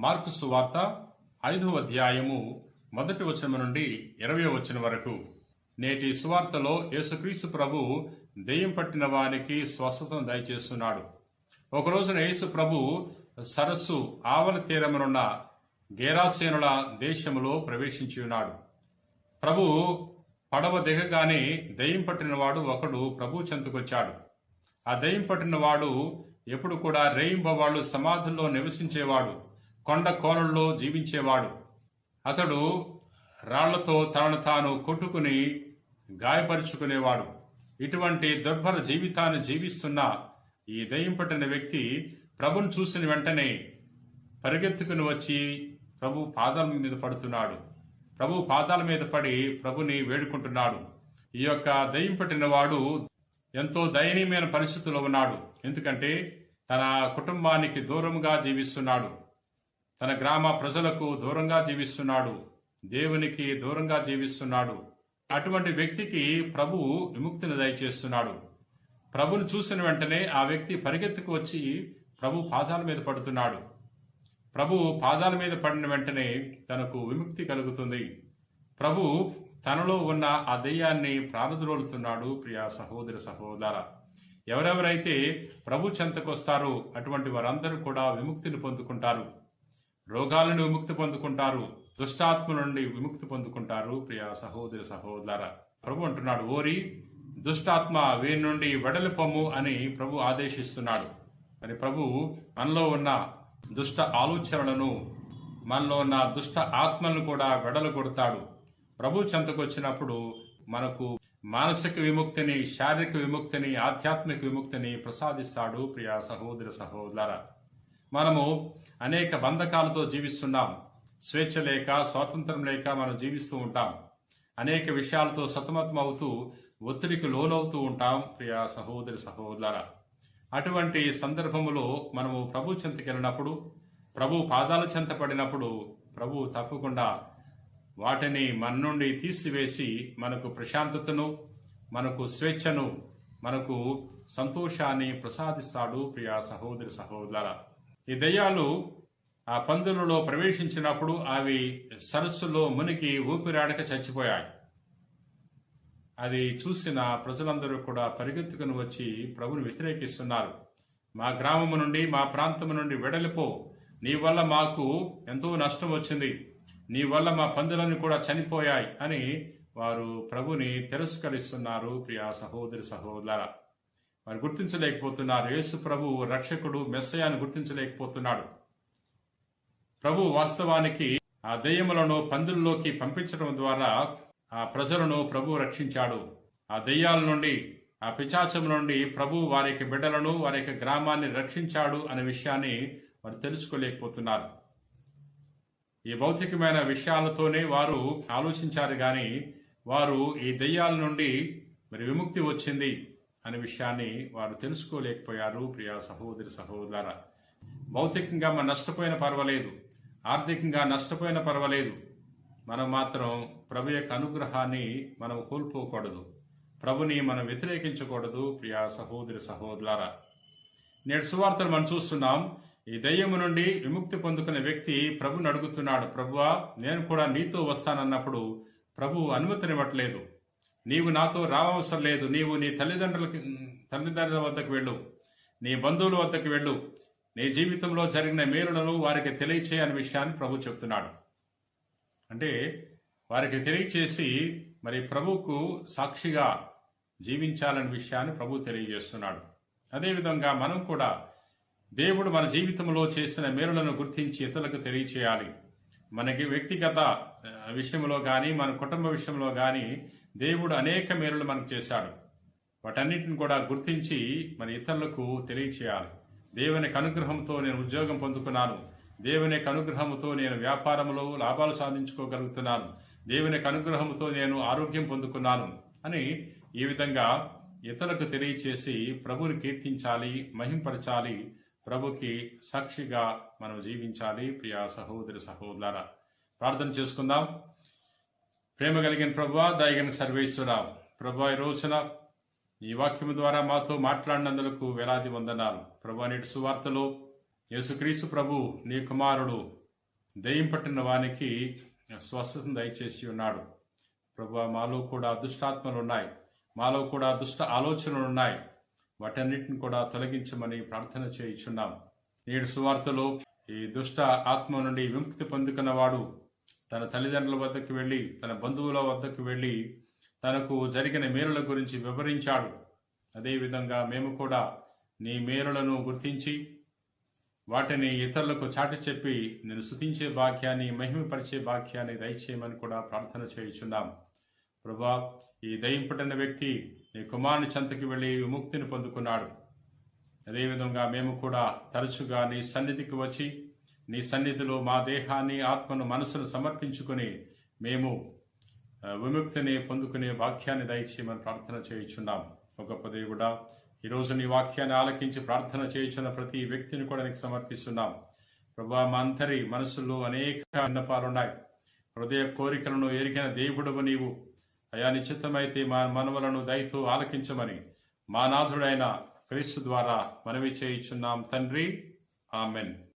Mark సువార్త ఐదవ అధ్యాయము మొదటి వచనం నుండి ఇరవై వచనం వరకు. నేటి సువార్తలో యేసుక్రీస్తు ప్రభు దెయ్యం పట్టిన వానికి స్వస్థతను దయచేస్తున్నాడు. ఒక రోజున యేసు ప్రభు సరస్సు ఆవల తీరమునున్న గేరాసేనుల దేశములో ప్రవేశించి ఉన్నాడు. ప్రభు పడవ దిగగానే దయ్యం పట్టినవాడు ఒకడు ప్రభు చెంతకొచ్చాడు. ఆ దయ్యం పట్టినవాడు ఎప్పుడు కూడా రేయింబవాళ్ళు సమాధుల్లో నివసించేవాడు. కొండ కోణల్లో జీవించేవాడు. అతడు రాళ్ళతో తనను తాను కొట్టుకుని గాయపరుచుకునేవాడు. ఇటువంటి దుర్భర జీవితాన్ని జీవిస్తున్న ఈ దయ్యంపట్టిన వ్యక్తి ప్రభుని చూసిన వెంటనే పరిగెత్తుకుని వచ్చి ప్రభు పాదాల మీద పడుతున్నాడు. ప్రభు పాదాల మీద పడి ప్రభుని వేడుకుంటున్నాడు. ఈ యొక్క దయ్యం పట్టిన వాడు ఎంతో దయనీయమైన పరిస్థితుల్లో ఉన్నాడు. ఎందుకంటే తన కుటుంబానికి దూరంగా జీవిస్తున్నాడు. తన గ్రామ ప్రజలకు దూరంగా జీవిస్తున్నాడు. దేవునికి దూరంగా జీవిస్తున్నాడు. అటువంటి వ్యక్తికి ప్రభు విముక్తిని దయచేస్తున్నాడు. ప్రభుని చూసిన వెంటనే ఆ వ్యక్తి పరిగెత్తుకు వచ్చి ప్రభు పాదాల మీద పడుతున్నాడు. ప్రభు పాదాల మీద పడిన వెంటనే తనకు విముక్తి కలుగుతుంది. ప్రభు తనలో ఉన్న ఆ దెయ్యాన్ని ప్రారద్రోలుతున్నాడు ప్రియా సహోదర సహోదర ఎవరెవరైతే ప్రభు చెంతకొస్తారో అటువంటి వారందరూ కూడా విముక్తిని పొందుకుంటారు. రోగాలను విముక్తి పొందుకుంటారు. దుష్టాత్మ నుండి విముక్తి పొందుకుంటారు. ప్రియా సహోదరి సహోదర ప్రభు అంటున్నాడు ఓరి దుష్టాత్మ వీరి నుండి వెడలి అని ప్రభు ఆదేశిస్తున్నాడు. మరి ప్రభు మనలో ఉన్న దుష్ట ఆలోచనలను మనలో ఉన్న దుష్ట ఆత్మలను కూడా వెడలు కొడతాడు ప్రభు చెంతకు వచ్చినప్పుడు మనకు మానసిక విముక్తిని శారీరక విముక్తిని ఆధ్యాత్మిక విముక్తిని ప్రసాదిస్తాడు. ప్రియా సహోదర సహోదర మనము అనేక బంధకాలతో జీవిస్తున్నాం. స్వేచ్ఛ లేక స్వాతంత్రం లేక మనం జీవిస్తూ ఉంటాం. అనేక విషయాలతో సతమతం అవుతూ ఒత్తిడికి లోనవుతూ ఉంటాం. ప్రియా సహోదరి సహోదర అటువంటి సందర్భములో మనము ప్రభు చెంతకి వెళ్ళినప్పుడు ప్రభు పాదాల చెంత పడినప్పుడు ప్రభు తప్పకుండా వాటిని మన నుండి తీసివేసి మనకు ప్రశాంతతను మనకు స్వేచ్ఛను మనకు సంతోషాన్ని ప్రసాదిస్తాడు. ప్రియా సహోదరి సహోదర ఈ దయ్యాలు ఆ పందులలో ప్రవేశించినప్పుడు అవి సరస్సులో మునిగి ఊపిరాడక చచ్చిపోయాయి. అది చూసిన ప్రజలందరూ కూడా పరిగెత్తుకుని వచ్చి ప్రభుని వ్యతిరేకిస్తున్నారు. మా గ్రామము నుండి మా ప్రాంతము నుండి వెడలిపో. నీ వల్ల మాకు ఎంతో నష్టం వచ్చింది. నీ వల్ల మా పందులన్నీ కూడా చనిపోయాయి అని వారు ప్రభుని తిరస్కరిస్తున్నారు. ప్రియా సహోదరి సహోదర. వారు గుర్తించలేకపోతున్నారు. యేసు ప్రభు రక్షకుడు మెస్సయాన్ని గుర్తించలేకపోతున్నాడు. ప్రభు వాస్తవానికి ఆ దెయ్యములను పందుల్లోకి పంపించడం ద్వారా ఆ ప్రజలను ప్రభు రక్షించాడు. ఆ దెయ్యాల నుండి ఆ పిచాచం నుండి ప్రభు వారి యొక్క బిడ్డలను వారి యొక్క గ్రామాన్ని రక్షించాడు అనే విషయాన్ని వారు తెలుసుకోలేకపోతున్నారు. ఈ భౌతికమైన విషయాలతోనే వారు ఆలోచించారు కానీ వారు ఈ దెయ్యాల నుండి మరి విముక్తి వచ్చింది. అనే విషయాన్ని వారు తెలుసుకోలేకపోయారు. ప్రియా సహోదరి సహోదర భౌతికంగా మనం నష్టపోయిన పర్వాలేదు. ఆర్థికంగా నష్టపోయిన పర్వాలేదు. మనం మాత్రం ప్రభు యొక్క అనుగ్రహాన్ని మనం కోల్పోకూడదు. ప్రభుని మనం వ్యతిరేకించకూడదు. ప్రియా సహోదరి సహోదర నేడు సువార్తలు మనం చూస్తున్నాం. ఈ దయ్యము నుండి విముక్తి పొందుకునే వ్యక్తి ప్రభుని అడుగుతున్నాడు ప్రభువా నేను కూడా నీతో వస్తానన్నప్పుడు ప్రభు అనుమతినివ్వట్లేదు. నీవు నాతో రావవసరం లేదు. నీవు నీ తల్లిదండ్రులకి తల్లిదండ్రుల వద్దకు వెళ్ళు. నీ బంధువుల వద్దకు వెళ్ళు. నీ జీవితంలో జరిగిన మేలులను వారికి తెలియచేయని విషయాన్ని ప్రభు చెప్తున్నాడు. అంటే వారికి తెలియచేసి మరి ప్రభుకు సాక్షిగా జీవించాలనే విషయాన్ని ప్రభు తెలియజేస్తున్నాడు. అదేవిధంగా మనం కూడా దేవుడు మన జీవితంలో చేసిన మేలులను గుర్తించి ఇతరులకు తెలియచేయాలి. మనకి వ్యక్తిగత విషయంలో కానీ మన కుటుంబ విషయంలో కానీ దేవుడు అనేక మేలులు మనకు చేశాడు. వాటన్నిటిని కూడా గుర్తించి మన ఇతరులకు తెలియచేయాలి. దేవుని అనుగ్రహంతో నేను ఉద్యోగం పొందుకున్నాను. దేవుని యొక్క అనుగ్రహంతో నేను వ్యాపారంలో లాభాలు సాధించుకోగలుగుతున్నాను. దేవుని యొక్క అనుగ్రహంతో నేను ఆరోగ్యం పొందుకున్నాను అని ఈ విధంగా ఇతరులకు తెలియచేసి ప్రభుని కీర్తించాలి మహింపరచాలి ప్రభుకి సాక్షిగా మనం జీవించాలి. ప్రియా సహోదరి సహోదర ప్రార్థన చేసుకుందాం. ప్రేమ కలిగిన ప్రభా దయగిన సర్వేశ్వర ప్రభా ఈ రోజున ఈ వాక్యము ద్వారా మాతో మాట్లాడినందుకు వేలాది వందనాలు. ప్రభా నేటి సువార్తలో యేసుక్రీస్తు ప్రభు నీ కుమారుడు దయ్యం పట్టిన వానికి స్వస్థతను దయచేసి ఉన్నాడు. ప్రభు మాలో కూడా దుష్టాత్మలు ఉన్నాయి. మాలో కూడా దుష్ట ఆలోచనలు ఉన్నాయి. వాటన్నిటిని కూడా తొలగించమని ప్రార్థన చేయించున్నాం. నేడు సువార్తలో ఈ దుష్ట ఆత్మ నుండి విముక్తి పొందుకున్నవాడు తన తల్లిదండ్రుల వద్దకు వెళ్ళి తన బంధువుల వద్దకు వెళ్ళి తనకు జరిగిన మేలుల గురించి వివరించాడు. అదేవిధంగా మేము కూడా నీ మేలులను గుర్తించి వాటిని ఇతరులకు చాటి చెప్పి నేను శుతించే భాగ్యాన్ని మహిమపరిచే భాగ్యాన్ని దయచేయమని కూడా ప్రార్థన చేయుచున్నాం. ప్రభా ఈ దయింపటిన పుట్టిన వ్యక్తి నీ కుమారుని చెంతకి వెళ్ళి విముక్తిని పొందుకున్నాడు. అదేవిధంగా మేము కూడా తరచుగా నీ సన్నిధికి వచ్చి నీ సన్నిధిలో మా దేహాన్ని ఆత్మను మనసును సమర్పించుకొని మేము విముక్తిని పొందుకునే వాక్యాన్ని దయచేయమని ప్రార్థన చేయుచున్నాం. ఒక గొప్ప దేవుడా ఈరోజు నీ వాక్యాన్ని ఆలకించి ప్రార్థన చేయుచున్న ప్రతి వ్యక్తిని కూడా నీకు సమర్పిస్తున్నాం. ప్రభా మా అందరి మనసుల్లో అనేక విన్నపాలున్నాయి. హృదయ కోరికలను ఎరిగిన దేవుడవు నీవు. అయా నిశ్చితమైతే మా మనవలను దయతో ఆలకించమని మా నాథుడైన క్రీస్తు ద్వారా మనవి చేయుచున్నాం. తండ్రి ఆమెన్.